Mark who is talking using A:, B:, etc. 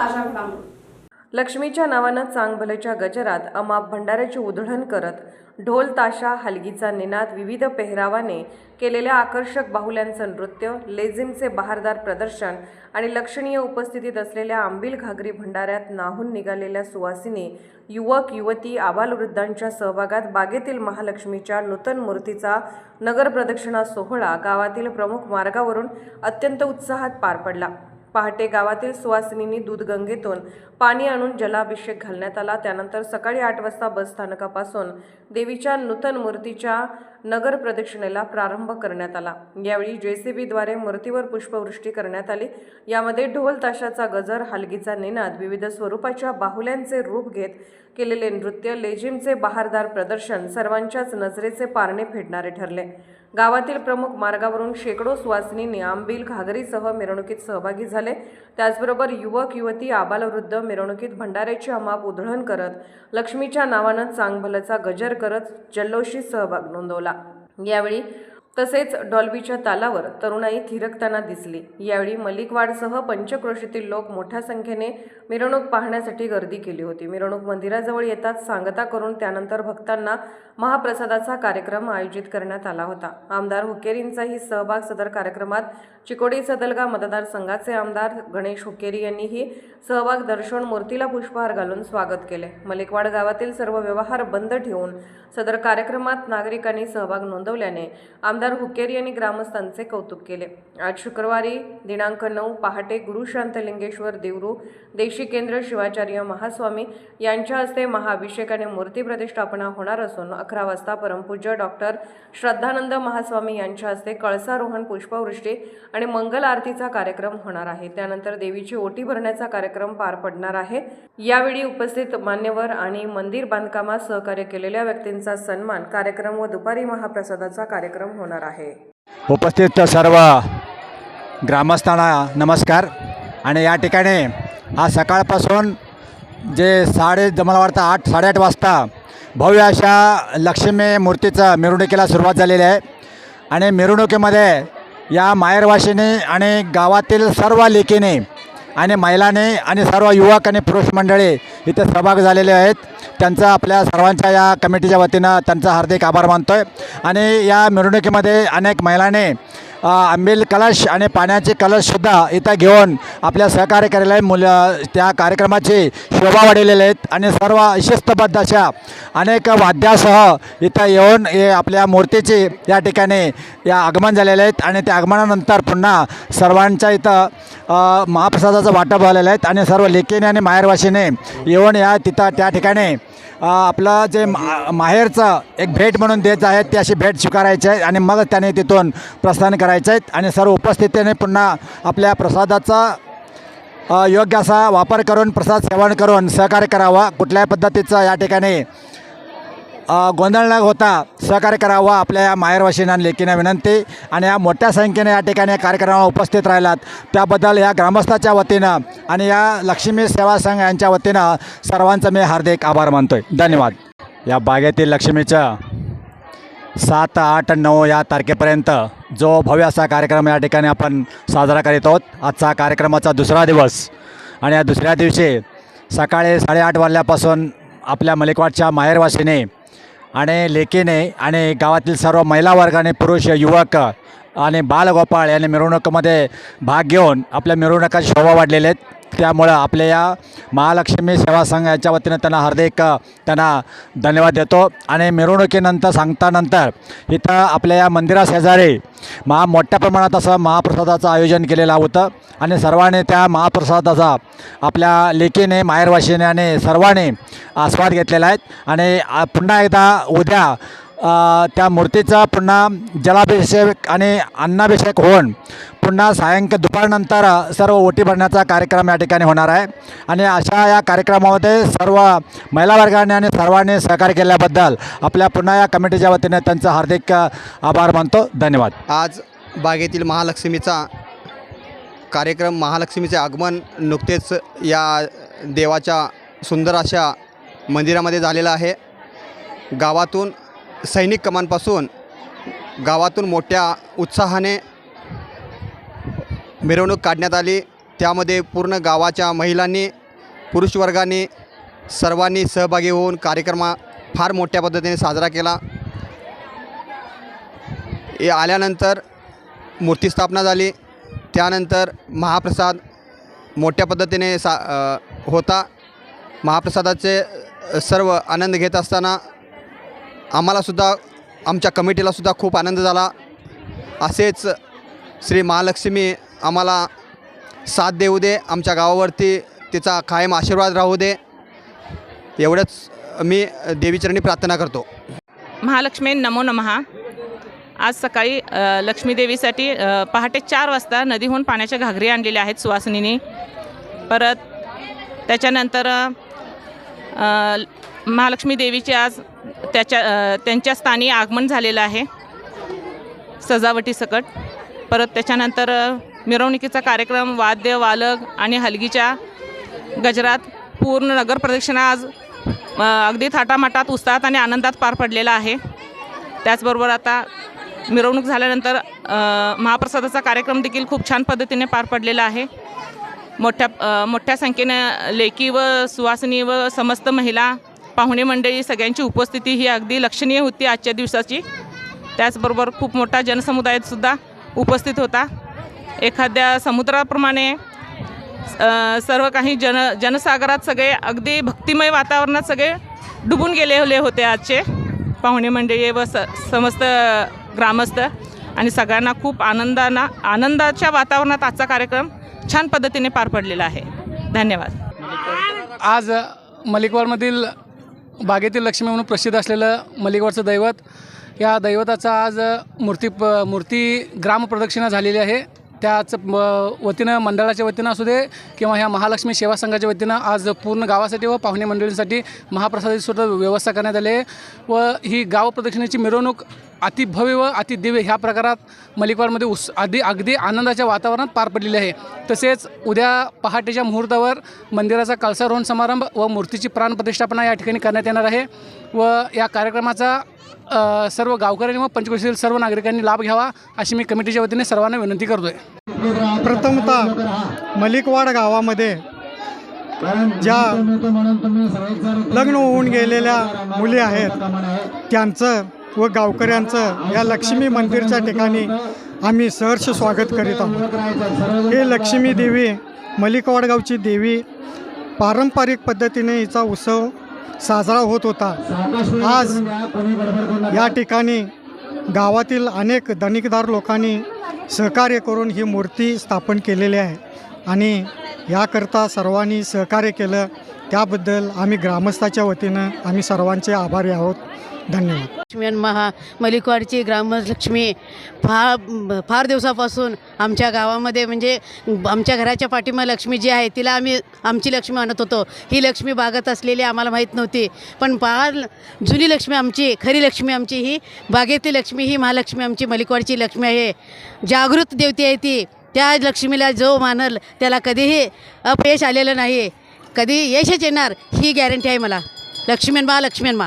A: ताज्या घडामोडी.
B: लक्ष्मीच्या नावानं चांगभलेच्या गजरात अमाप भंडाऱ्याची उधळण करत ढोल ताशा हलगीचा निनाद विविध पेहरावाने केलेल्या आकर्षक बाहुल्यांचं नृत्य लेझिमचे बहारदार प्रदर्शन आणि लक्षणीय उपस्थितीत असलेल्या आंबील घागरी भंडाऱ्यात नाहून निघालेल्या सुवासिनी युवक युवती आबालवृद्धांच्या सहभागात बागेतील महालक्ष्मीच्या नूतन मूर्तीचा नगर प्रदक्षिणा सोहळा गावातील प्रमुख मार्गावरून अत्यंत उत्साहात पार पडला. पहाटे गावातील सुवासिनींनी दूधगंगेतून पाणी आणून जलाभिषेक घालण्यात आला. त्यानंतर सकाळी आठ वाजता बस स्थानकापासून देवीच्या नूतन मूर्तीच्या नगर प्रदक्षिणेला प्रारंभ करण्यात आला. यावेळी जेसीबीद्वारे मूर्तीवर पुष्पवृष्टी करण्यात आली. यामध्ये ढोल ताशाचा गजर हलगीचा निनाद विविध स्वरूपाच्या बाहुल्यांचे रूप घेत केलेले नृत्य लेझिमचे बहारदार प्रदर्शन सर्वांच्याच नजरेचे पारणे फेडणारे ठरले. गावातील प्रमुख मार्गावरून शेकडो सुवासिनींनी आंबील घागरीसह मिरवणुकीत सहभागी झाले. त्याचबरोबर युवक युवती आबालवृद्ध मिरवणुकीत भंडाऱ्याची हमाप उधळण करत लक्ष्मीच्या नावानं चांगभलचा गजर करत जल्लोषी सहभाग नोंदवला. यावेळी तसेच डॉल्बीच्या तालावर तरुणाई थिरकताना दिसली. यावेळी मलिकवाडसह पंचक्रोशीतील लोक मोठ्या संख्येने मिरवणूक पाहण्यासाठी गर्दी केली होती. मिरवणूक मंदिराजवळ येताच सांगता करून त्यानंतर भक्तांना महाप्रसादाचा कार्यक्रम आयोजित करण्यात आला होता. आमदार हुकेरींचाही सहभाग सदर कार्यक्रमात चिकोडी सदलगा मतदारसंघाचे आमदार गणेश हुकेरी यांनीही सहभाग दर्शवून मूर्तीला पुष्पहार घालून स्वागत केले. मलिकवाड गावातील सर्व व्यवहार बंद ठेवून सदर कार्यक्रमात नागरिकांनी सहभाग नोंदवल्याने आम आमदार हुकेरी यांनी ग्रामस्थांचे कौतुक केले. आज शुक्रवारी दिनांक नऊ पहाटे गुरु शांतलिंगेश्वर देवरू देशी केंद्र शिवाचार्य महास्वामी यांच्या हस्ते महाअभिषेक आणि मूर्ती प्रतिष्ठापना होणार असून अकरा वाजता परमपूज्य डॉक्टर श्रद्धानंद महास्वामी यांच्या हस्ते कळसारोहण पुष्पवृष्टी आणि मंगल आरतीचा कार्यक्रम होणार आहे. त्यानंतर देवीची ओटी भरण्याचा कार्यक्रम पार पडणार आहे. यावेळी उपस्थित मान्यवर आणि मंदिर बांधकामात सहकार्य केलेल्या व्यक्तींचा सन्मान कार्यक्रम व दुपारी महाप्रसादाचा कार्यक्रम होणार आहे.
C: उपस्थित सर्व ग्रामस्थांना नमस्कार. आणि या ठिकाणी आज सकाळपासून जे साडे मला वाटतं आठ साडेआठ वाजता भव्य अशा लक्ष्मी मूर्तीचं मिरवणुकीला सुरुवात झालेली आहे. आणि मिरवणुकीमध्ये या मायरवाशिनी आणि गावातील सर्व लेकीने आणि महिलांनी आणि सर्व युवक आणि पुरुष मंडळी इथे सहभाग झालेले आहेत. त्यांचा आपल्या सर्वांच्या या कमिटीच्या वतीनं त्यांचा हार्दिक आभार मानतो आहे आणि या मिरवणुकीमध्ये अनेक महिलांनी आंबेल कलश आणि पाण्याचे कलशसुद्धा इथं घेऊन आपल्या सहकार्य कार्यालय मुल मुलं त्या कार्यक्रमाची शोभा वाढलेले आहेत. आणि सर्व शिस्तबद्ध अशा अनेक वाद्यासह इथं येऊन हे आपल्या मूर्तीचे या ठिकाणी या आगमन झालेले आहेत. आणि त्या आगमनानंतर पुन्हा सर्वांच्या इथं महाप्रसादाचं वाटप झालेलं आहेत आणि सर्व लेकीने आणि माहेरवाशीने येऊन या तिथं त्या ठिकाणी आपलं जे मा माहेरचं एक भेट म्हणून द्यायचं आहे ती अशी भेट स्वीकारायची आहे आणि मग त्याने तिथून प्रस्थान करायचं आहेत आणि सर्व उपस्थितीने पुन्हा आपल्या प्रसादाचा योग्य असा वापर करून प्रसाद सेवन करून सहकार्य करावा. कुठल्याही पद्धतीचा या ठिकाणी गोंधळनाग गोंधळ न होता. सहकार्य करावा आपल्या या माहेरवाशींना आणि विनंती. आणि या मोठ्या संख्येने या ठिकाणी कार्यक्रमाला उपस्थित राहिलात. त्याबद्दल या ग्रामस्थाच्या वतीनं आणि या लक्ष्मी सेवा संघ यांच्या वतीनं सर्वांचं मी हार्दिक आभार मानतो आहे धन्यवाद. या बागेतील लक्ष्मीचं सात आठ नऊ या तारखेपर्यंत जो भव्य असा कार्यक्रम या ठिकाणी आपण साजरा करीत आहोत. आजचा कार्यक्रमाचा दुसरा दिवस. आणि या दुसऱ्या दिवशी सकाळी साडेआठ वाजल्यापासून आपल्या मलिकवाडच्या माहेरवासीने आणि लेकीने आणि गावातील सर्व महिला वर्गाने पुरुष युवक आणि बालगोपाळ यांनी मिरवणुकीमध्ये भाग घेऊन आपल्या मिरवणुकाची शोभा वाढलेले आहेत. त्यामुळं आपल्या या महालक्ष्मी सेवा संघ याच्या वतीनं त्यांना हार्दिक त्यांना धन्यवाद देतो. आणि मिरवणुकीनंतर सांगतानंतर इथं आपल्या या मंदिराशेजारी महा मोठ्या प्रमाणात असं महाप्रसादाचं आयोजन केलेलं होतं. आणि सर्वांनी त्या महाप्रसादाचा आपल्या लेकीने माहेरवाशीने आणि सर्वांनी आस्वाद घेतलेला आहेत आणि पुन्हा एकदा उद्या त्या मूर्तीचा पुन्हा जलाभिषेक आणि अन्नाभिषेक होऊन पुन्हा सायंकाळ दुपारनंतर सर्व ओटी भरण्याचा कार्यक्रम या ठिकाणी होणार आहे. आणि अशा या कार्यक्रमामध्ये सर्व महिला वर्गाने आणि सर्वांनी सहकार्य केल्याबद्दल आपल्या पुन्हा या कमिटीच्या वतीने त्यांचं हार्दिक आभार मानतो. धन्यवाद.
D: आज बागेतील महालक्ष्मीचा कार्यक्रम महालक्ष्मीचे आगमन नुकतेच या देवाच्या सुंदर अशा मंदिरामध्ये झालेलं आहे. गावातून सैनिक कमानपासून गावातून मोठ्या उत्साहाने मिरवणूक काढण्यात आली. त्यामध्ये पूर्ण गावाच्या महिलांनी पुरुषवर्गाने सर्वांनी सहभागी होऊन कार्यक्रमा फार मोठ्या पद्धतीने साजरा केला. हे आल्यानंतर मूर्तिस्थापना झाली. त्यानंतर महाप्रसाद मोठ्या पद्धतीने सा होता. महाप्रसादाचे सर्व आनंद घेत असताना आम्हालासुद्धा आमच्या कमिटीलासुद्धा खूप आनंद झाला. असेच श्री महालक्ष्मी आम्हाला साथ देऊ दे. आमच्या गावावरती तिचा कायम आशीर्वाद राहू दे. एवढंच मी देवीचरणी प्रार्थना करतो.
E: महालक्ष्मी नमो नमहा. आज सकाळी लक्ष्मीदेवीसाठी पहाटे चार वाजता नदीहून पाण्याच्या घागरी आणलेल्या आहेत सुवासिनीने. परत त्याच्यानंतर महालक्ष्मी देवीचे आज त्याच्या त्यांच्या स्थानी आगमन झालेलं आहे. सजावटीसकट. परत त्याच्यानंतर मिरवणुकीचा कार्यक्रम वाद्य वालक आणि हलगीच्या गजरात पूर्ण नगर प्रदक्षिणा आज अगदी थाटामाटात उत्साहात आणि आनंदात पार पडलेला आहे. त्याचबरोबर आता मिरवणूक झाल्यानंतर महाप्रसादाचा कार्यक्रम देखील खूप छान पद्धतीने पार पडलेला आहे. मोठ्या मोठ्या संख्येनं लेकी व सुवासिनी व समस्त महिला पाहुणे मंडळी सगळ्यांची उपस्थिती ही अगदी लक्षणीय होती आजच्या दिवसाची. त्याचबरोबर खूप मोठा जनसमुदायसुद्धा उपस्थित होता. एखाद्या समुद्राप्रमाणे सर्व काही जन जनसागरात सगळे अगदी भक्तिमय वातावरणात सगळे डुबून गेलेले होते आजचे. पाहुणे मंडळी व स समस्त ग्रामस्थ आणि सगळ्यांना खूप आनंदाना आनंदाच्या वातावरणात आजचा कार्यक्रम छान पद्धतीने पार पडलेला आहे. धन्यवाद.
F: आज मलिकवाडमधील बागेतील लक्ष्मी म्हणून प्रसिद्ध असलेलं मलिकवाडचं दैवत या दैवताचा आज मूर्ती प मूर्ती ग्रामप्रदक्षिणा झालेली आहे. त्याच म वतीनं मंडळाच्या वतीनं असू दे किंवा ह्या महालक्ष्मी सेवा संघाच्या वतीनं आज पूर्ण गावासाठी व पाहुणे मंडळींसाठी महाप्रसादाची सुद्धा व्यवस्था करण्यात आली आहे. व ही गाव प्रदक्षिणेची मिरवणूक अति भव्य व अतिदिव्य ह्या प्रकारात मलिकवाडमध्ये उस अगदी अगदी आनंदाच्या वातावरणात पार पडलेले आहे. तसेच उद्या पहाटेच्या मुहूर्तावर मंदिराचा कळसारोहण समारंभ व मूर्तीची प्राणप्रतिष्ठापना या ठिकाणी करण्यात येणार आहे व या कार्यक्रमाचा सर्व गावकऱ्यांनी व पंचकोशीतील सर्व नागरिकांनी लाभ घ्यावा अशी मी कमिटीच्या वतीने सर्वांना विनंती करतो आहे
G: प्रथमतः मलिकवाड गावामध्ये ज्या लग्न होऊन गेलेल्या मुली आहेत त्यांचं व गावकऱ्यांचं या लक्ष्मी मंदिरच्या ठिकाणी आम्ही सहर्ष स्वागत करीत आहोत. हे लक्ष्मी देवी मलिकवाडगावची देवी पारंपरिक पद्धतीने हिचा उत्सव साजरा होत होता. आज या ठिकाणी गावातील अनेक धनिकदार लोकांनी सहकार्य करून ही मूर्ती स्थापन केलेली आहे आणि याकरता सर्वांनी सहकार्य केलं. त्याबद्दल आम्ही ग्रामस्थाच्या वतीनं आम्ही सर्वांचे आभारी आहोत. धन्यवाद.
H: लक्ष्मी महा मलिकवाडची ग्रामलक्ष्मी फार फार दिवसापासून आमच्या गावामध्ये म्हणजे आमच्या घराच्या पाठीमा लक्ष्मी जी आहे तिला आम्ही आमची लक्ष्मी आणत होतो. ही लक्ष्मी बागत असलेली आम्हाला माहीत नव्हती. पण फार जुनी लक्ष्मी आमची खरी लक्ष्मी आमची ही बागेतली लक्ष्मी ही महालक्ष्मी आमची मलिकवाडची लक्ष्मी आहे. जागृत देवती आहे ती. त्या लक्ष्मीला जो मानल त्याला कधीही अपयश आलेलं नाही. कधी यशच येणार ही गॅरंटी आहे मला. लक्ष्मीन मा लक्ष्मीन मा